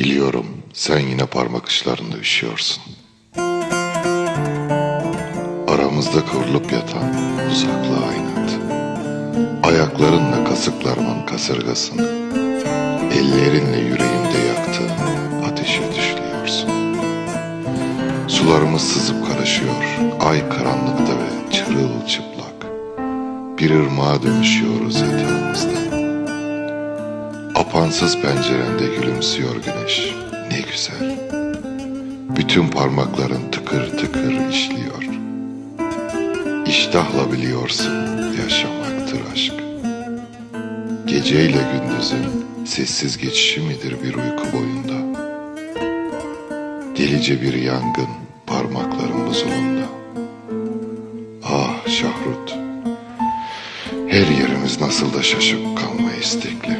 Biliyorum sen yine parmak uçlarında üşüyorsun. Aramızda kıvrılıp yatan uzaklığa inat. Ayaklarınla kasıklarımın kasırgasını, ellerinle yüreğimde yaktığın ateşe düşlüyorsun. Sularımız sızıp karışıyor, ay karanlıkta ve çırılçıplak. Bir ırmağa dönüşüyoruz yatağımızda. Apansız pencerende gülümsüyor güneş. Ne güzel. Bütün parmakların tıkır tıkır işliyor. İştahla biliyorsun yaşamaktır aşk. Geceyle gündüzün sessiz geçişi midir bir uyku boyunda? Delice bir yangın parmakların buzulunda. Ah Şahrut, her yerimiz nasıl da şaşıp kalmaya istekli.